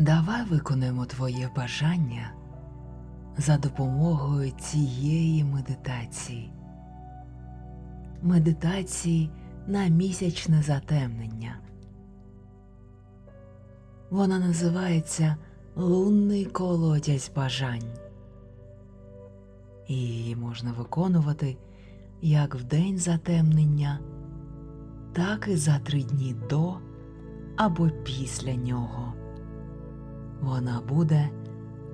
Давай виконаємо твоє бажання за допомогою цієї медитації. Медитації на місячне затемнення. Вона називається Лунний колодязь бажань. Її можна виконувати як в день затемнення, так і за три дні до або після нього. Вона буде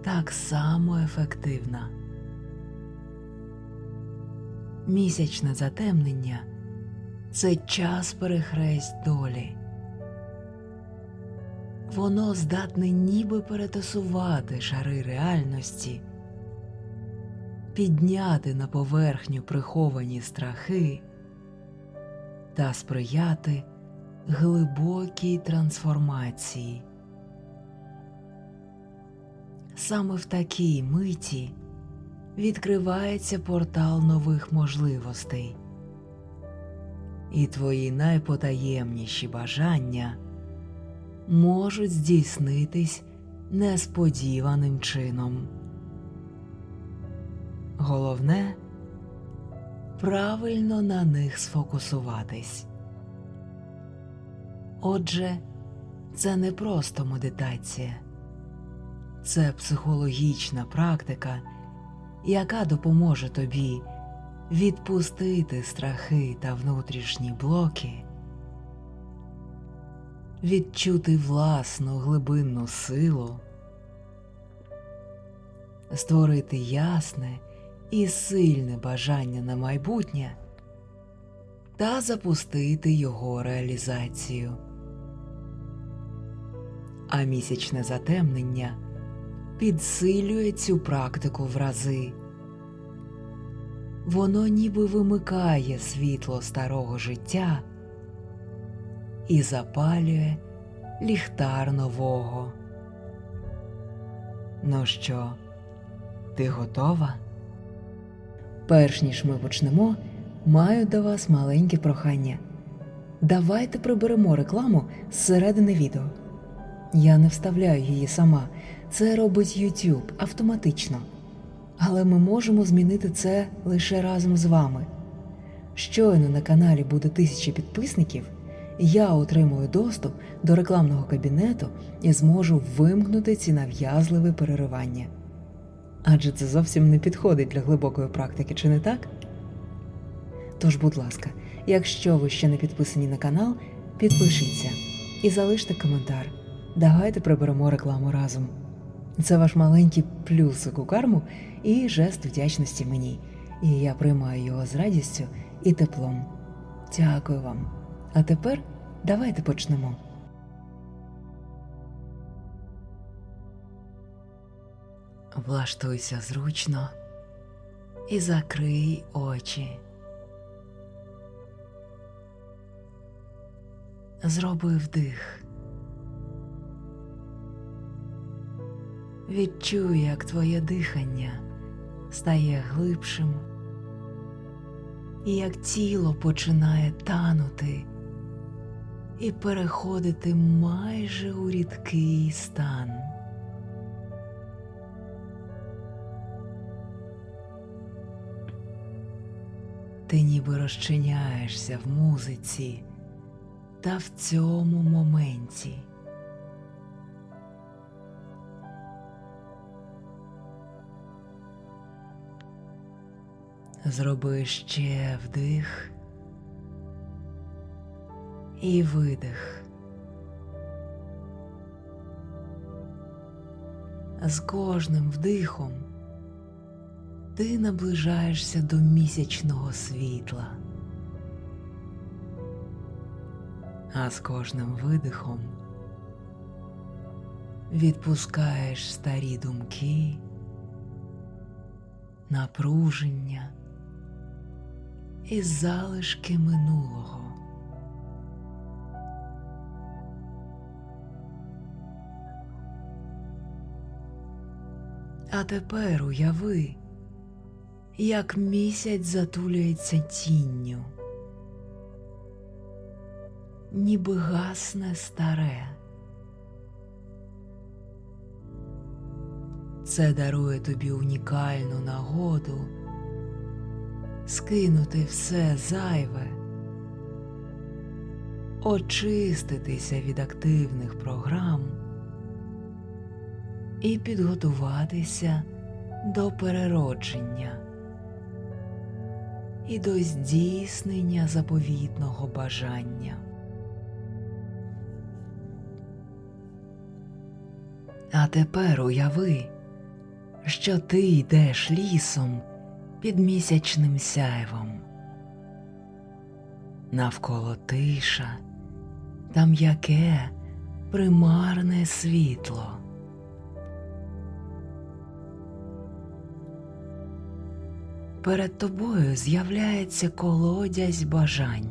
так само ефективна. Місячне затемнення це час перехресть долі. Воно здатне ніби перетасувати шари реальності, підняти на поверхню приховані страхи та сприяти глибокій трансформації. Саме в такій миті відкривається портал нових можливостей, і твої найпотаємніші бажання можуть здійснитись несподіваним чином. Головне правильно на них сфокусуватись. Отже, це не просто медитація, це психологічна практика, яка допоможе тобі відпустити страхи та внутрішні блоки, відчути власну глибинну силу, створити ясне і сильне бажання на майбутнє та запустити його реалізацію. А місячне затемнення підсилює цю практику в рази. Воно ніби вимикає світло старого життя і запалює ліхтар нового. Ну що, ти готова? Перш ніж ми почнемо, маю до вас маленьке прохання. Давайте приберемо рекламу зсередини відео. Я не вставляю її сама, це робить YouTube автоматично. Але ми можемо змінити це лише разом з вами. Щойно на каналі буде тисяча підписників, я отримую доступ до рекламного кабінету і зможу вимкнути ці нав'язливі переривання. Адже це зовсім не підходить для глибокої практики, чи не так? Тож, будь ласка, якщо ви ще не підписані на канал, підпишіться і залиште коментар. Давайте приберемо рекламу разом. Це ваш маленький плюсик у карму і жест вдячності мені, і я приймаю його з радістю і теплом. Дякую вам. А тепер давайте почнемо. Влаштуйся зручно і закрий очі. Зроби вдих. Відчуй, як твоє дихання стає глибшим, і як тіло починає танути і переходити майже у рідкий стан. Ти ніби розчиняєшся в музиці та в цьому моменті. Зроби ще вдих і видих. З кожним вдихом ти наближаєшся до місячного світла, а з кожним видихом відпускаєш старі думки, напруження і залишки минулого. А тепер уяви, як місяць затулюється тінню, ніби гасне старе, Це дарує тобі унікальну нагоду скинути все зайве, очиститися від активних програм і підготуватися до переродження і до здійснення заповітного бажання. А тепер уяви, що ти йдеш лісом під місячним сяйвом. Навколо тиша та м'яке примарне світло. Перед тобою з'являється колодязь бажань.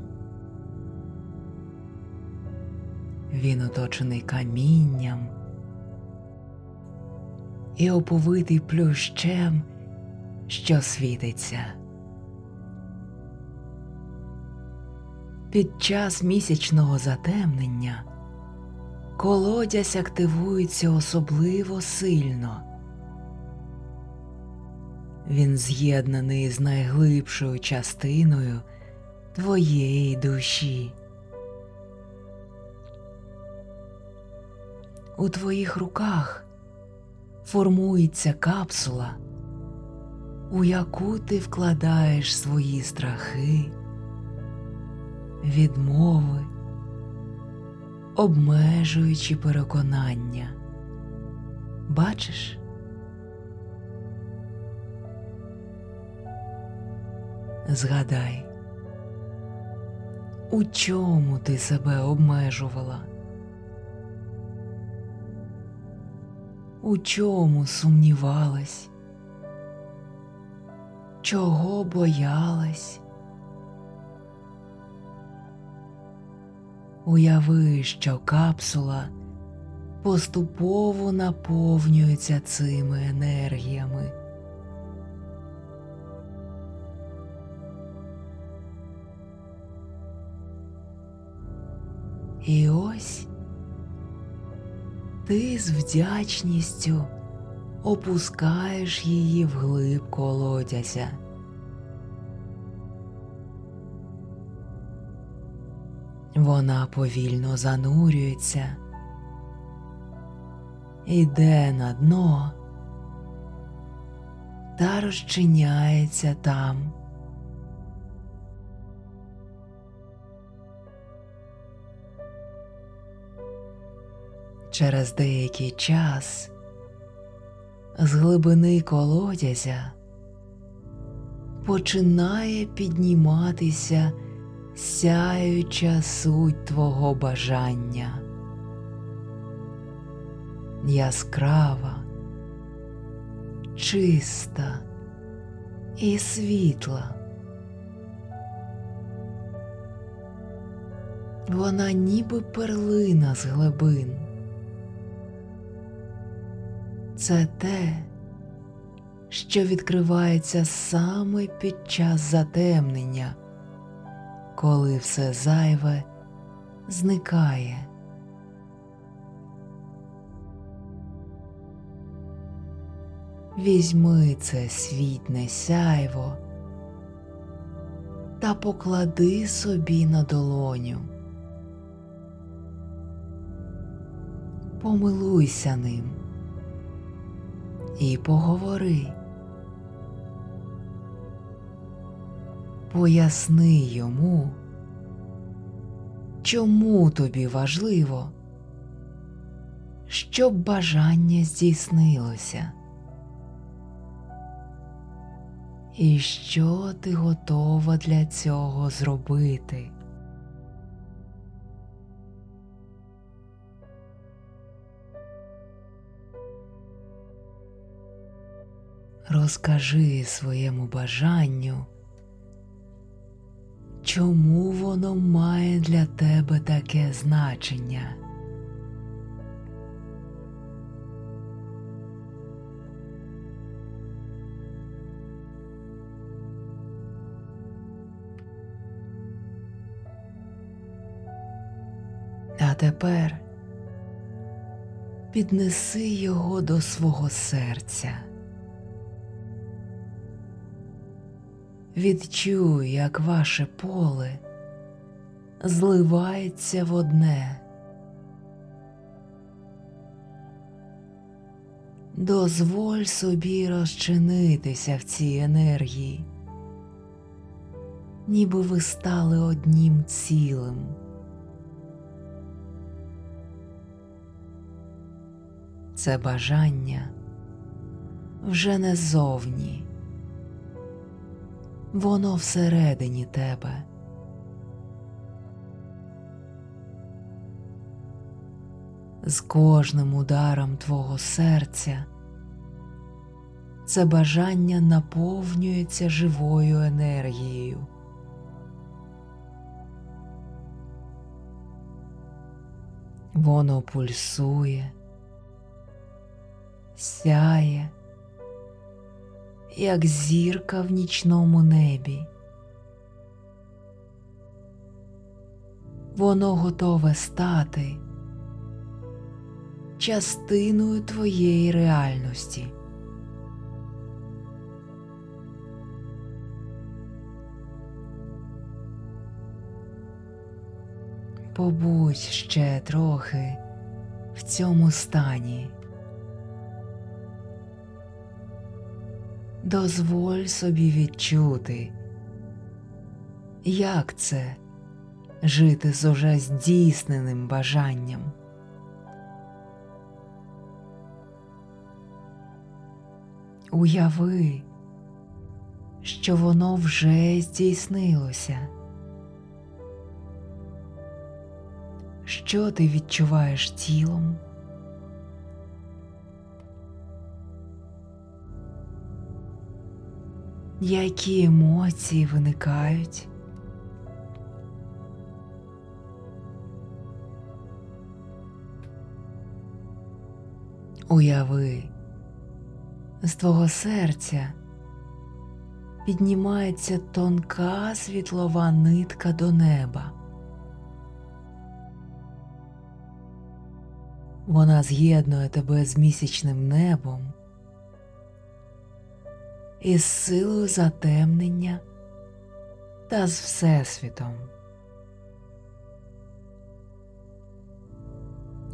Він оточений камінням і оповитий плющем, що світиться. Під час місячного затемнення колодязь активується особливо сильно. Він з'єднаний з найглибшою частиною твоєї душі. У твоїх руках формується капсула, у яку ти вкладаєш свої страхи, відмови, обмежуючи переконання. Бачиш? Згадай, у чому ти себе обмежувала? У чому сумнівалась? Чого боялась? Уяви, що капсула поступово наповнюється цими енергіями. І ось ти з вдячністю опускаєш її вглиб колодязя. Вона повільно занурюється, іде на дно та розчиняється там. Через деякий час з глибини колодязя починає підніматися сяюча суть твого бажання, яскрава, чиста і світла. Вона ніби перлина з глибин. Це те, що відкривається саме під час затемнення, коли все зайве зникає. Візьми це світне сяйво та поклади собі на долоню. Помилуйся ним і поговори. Поясни йому, чому тобі важливо, щоб бажання здійснилося, і що ти готова для цього зробити. Розкажи своєму бажанню, чому воно має для тебе таке значення. А тепер піднеси його до свого серця. Відчуй, як ваше поле зливається в одне. Дозволь собі розчинитися в цій енергії, ніби ви стали однім цілим. Це бажання вже не зовні, воно всередині тебе. З кожним ударом твого серця це бажання наповнюється живою енергією. Воно пульсує, сяє, як зірка в нічному небі. Воно готове стати частиною твоєї реальності. Побудь ще трохи в цьому стані. Дозволь собі відчути, як це жити з уже здійсненим бажанням. Уяви, що воно вже здійснилося. Що ти відчуваєш тілом? Які емоції виникають? Уяви, з твого серця піднімається тонка світлова нитка до неба. Вона з'єднує тебе з місячним небом із силою затемнення та з Всесвітом.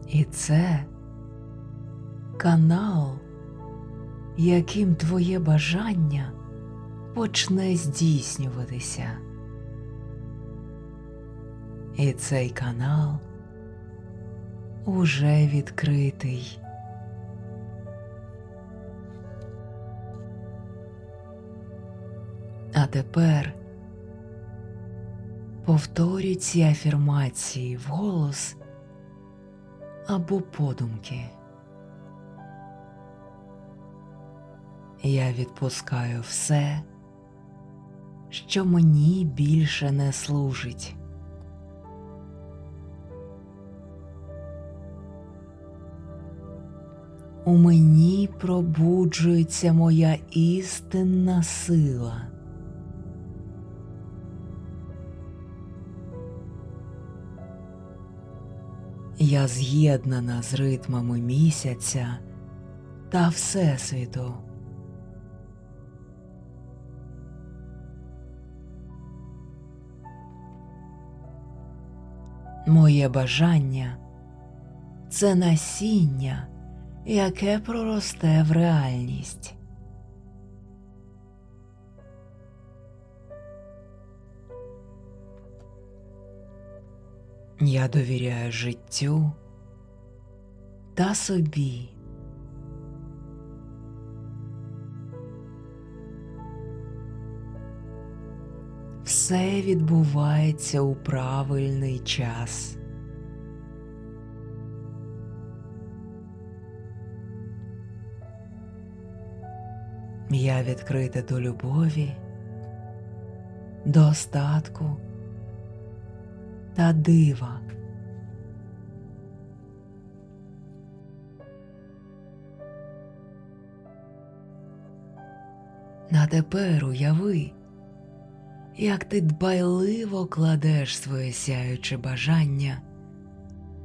І це канал, яким твоє бажання почне здійснюватися. І цей канал уже відкритий. А тепер повторюй ці афірмації вголос або подумки. Я відпускаю все, що мені більше не служить. У мені пробуджується моя істинна сила. Я з'єднана з ритмами місяця та Всесвіту. Моє бажання це насіння, яке проросте в реальність. Я довіряю життю та собі. Все відбувається у правильний час. Я відкрита до любові, достатку та дива. А тепер уяви, як ти дбайливо кладеш своє сяюче бажання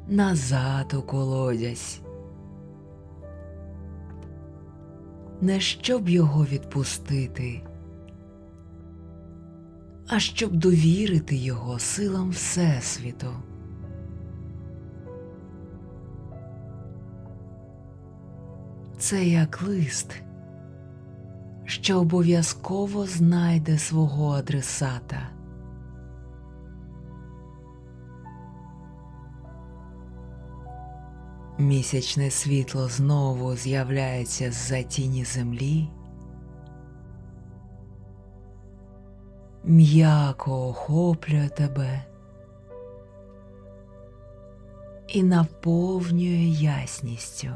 назад у колодязь, не щоб його відпустити, а щоб довірити його силам Всесвіту. Це як лист, що обов'язково знайде свого адресата. Місячне світло знову з'являється з-за тіні землі, м'яко охоплює тебе і наповнює ясністю.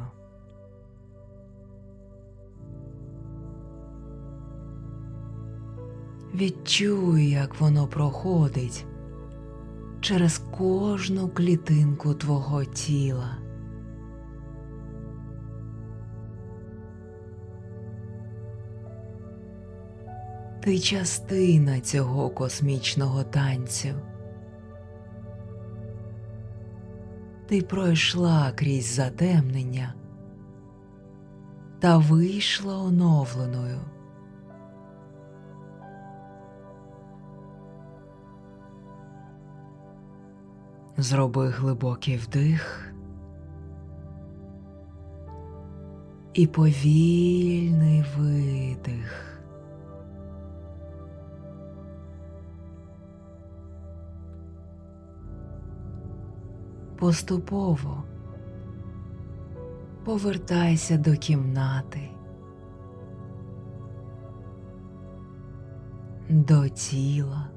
Відчуй, як воно проходить через кожну клітинку твого тіла. Ти частина цього космічного танцю. Ти пройшла крізь затемнення та вийшла оновленою. Зроби глибокий вдих і повільний видих. Поступово повертайся до кімнати, до тіла.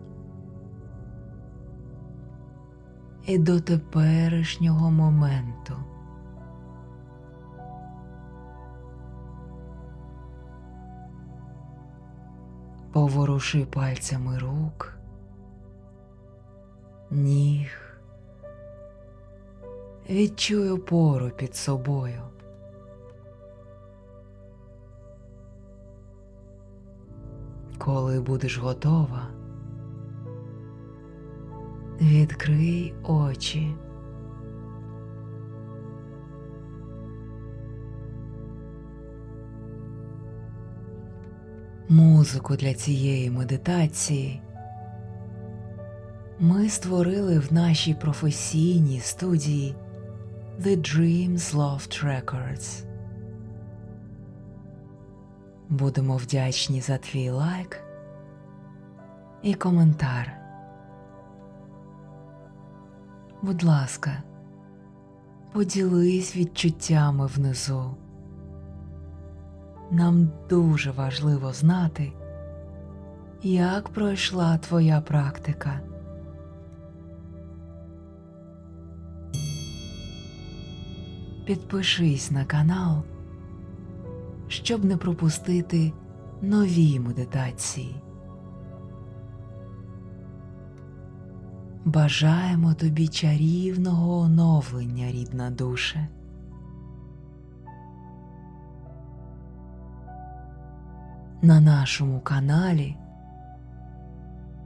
і до теперішнього моменту. Поворуши пальцями рук, ніг, відчуй опору під собою. Коли будеш готова, Відкрий очі. Музику для цієї медитації ми створили в нашій професійній студії The Dreams Loft Records. Будемо вдячні за твій лайк і коментар. Будь ласка, поділись відчуттями внизу. Нам дуже важливо знати, як пройшла твоя практика. Підпишись на канал, щоб не пропустити нові медитації. Бажаємо тобі чарівного оновлення, рідна душе. На нашому каналі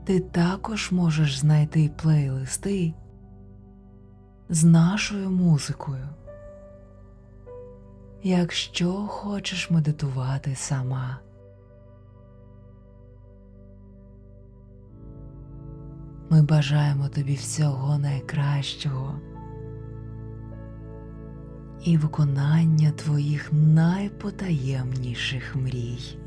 ти також можеш знайти плейлисти з нашою музикою, якщо хочеш медитувати сама. Ми бажаємо тобі всього найкращого і виконання твоїх найпотаємніших мрій.